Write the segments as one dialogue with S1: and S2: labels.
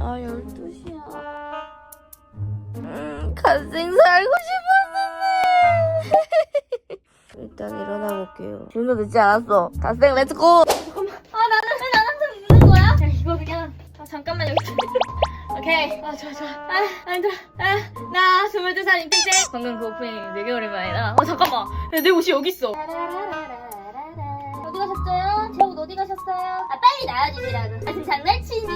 S1: 아 12시야. 음 갓생 살고 싶었는데. 일단 일어나 볼게요. 지금도 늦지 않았어. 갓생 렛츠고
S2: 아 나는 왜 나한테 묻는 거야? 야 이거 그냥 아, 잠깐만 여기 오케이. 아 좋아 좋아. 아 힘들어 아나 22살 임팩트 방금 그 오프닝 되게 오랜만이다 어 잠깐만. 야, 내 옷이 여기 있어. 어디 가셨어요? 제 옷 어디 가셨어요? 아 빨리 나와주시라고. 아 지금 장난치는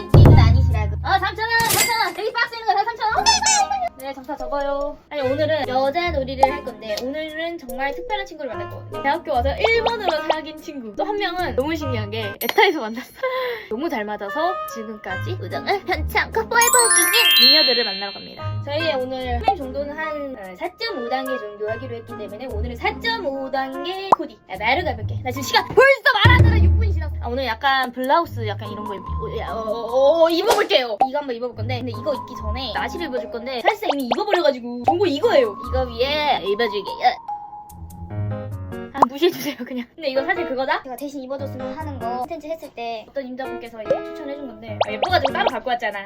S2: 오늘은 여자 놀이를 할 건데 오늘은 정말 특별한 친구를 만날 거거든요. 대학교 와서 1번으로 사귄 친구. 또 한 명은 너무 신기한 게 에타에서 만났어. 너무 잘 맞아서 지금까지 우정을 편치 않고 포에버 중인 미녀들을 만나러 갑니다. 저희의 오늘 타임 정도는 한 4.5단계 정도 하기로 했기 때문에 오늘은 4.5단계 코디. 야, 나를 가볼게. 나 지금 시간 벌써 말하느라 6분이 지났어 아, 오늘 약간 블라우스 약간 이런 거 입, 어, 야, 어, 어, 어, 입어볼게요. 이거 한번 입어볼 건데 근데 이거 입기 전에 나시를 입어줄 건데 사실상 이미 입어버려가지고 전부 이거예요. 이거 위에 입어줄게요. 아 무시해주세요 그냥. 근데 이거 사실 그거다? 제가 대신 입어줬으면 하는 거 컨텐츠 했을 때 어떤 임자분께서 이거 추천해준 건데. 아, 예뻐가지고 따로 갖고 왔잖아. 아,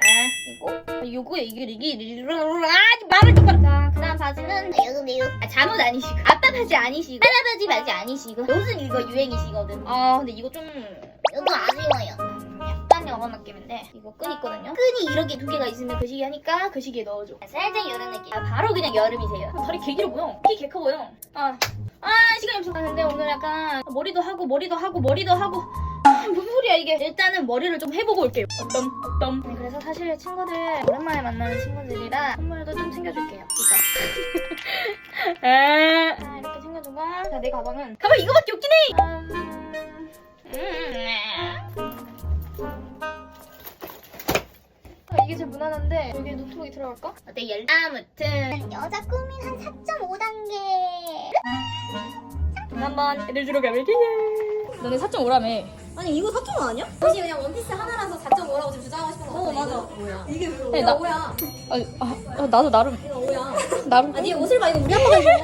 S2: 이거? 아, 요거에 이게 이게 이게 아 말을 똑바로 자그 다음 바지는 이거 이거 아 잠옷 아니시고 바지 아니시고. 할아버지 바지 아니시고. 요즘 이거 유행이시거든. 아 근데 이거 좀 이거 아쉬워요. 음, 약간 여러 느낌인데 이거 끈 있거든요? 끈이 이렇게 두 개가 있으면 그 시기 하니까 그 시기에 넣어줘. 살짝 이런 느낌. 아 바로 그냥 여름이세요. 아, 다리 개 길어 보여. 키 개 커 보여. 아 아 시간이 없어. 아, 근데 오늘 약간 머리도 하고 머리도 하고 머리도 하고. 아, 무슨 소리야 이게? 일단은 머리를 좀 해보고 올게요. 어떤 어떤. 네, 그래서 사실 친구들 오랜만에 만나는 친구들이라 선물도 좀 챙겨줄게요. 이거 아, 아, 챙겨주고 자, 내 가방은 가방 이거밖에 없긴 해 음, 음, 아, 이게 제일 무난한데 여기에 노트북이 들어갈까? 어때 열 아무튼
S3: 여자 꿈인 한 4.5단계.
S2: 한번 애들 주러 가볼게요 너네 4.5라며
S4: 아니 이거 4.5 아니야? 혹시 그냥 원피스 하나라서 4.5라고 지금 주장하고 싶은 거
S3: 어,
S4: 같아
S3: 맞아.
S4: 뭐야? 이게 왜
S2: 네, 나-
S4: 5야?
S2: 아, 아, 아, 나도 나름
S4: 이거 5야.
S2: 나름
S4: 아니 옷을 봐 이거 우리 아빠가 입은 거야.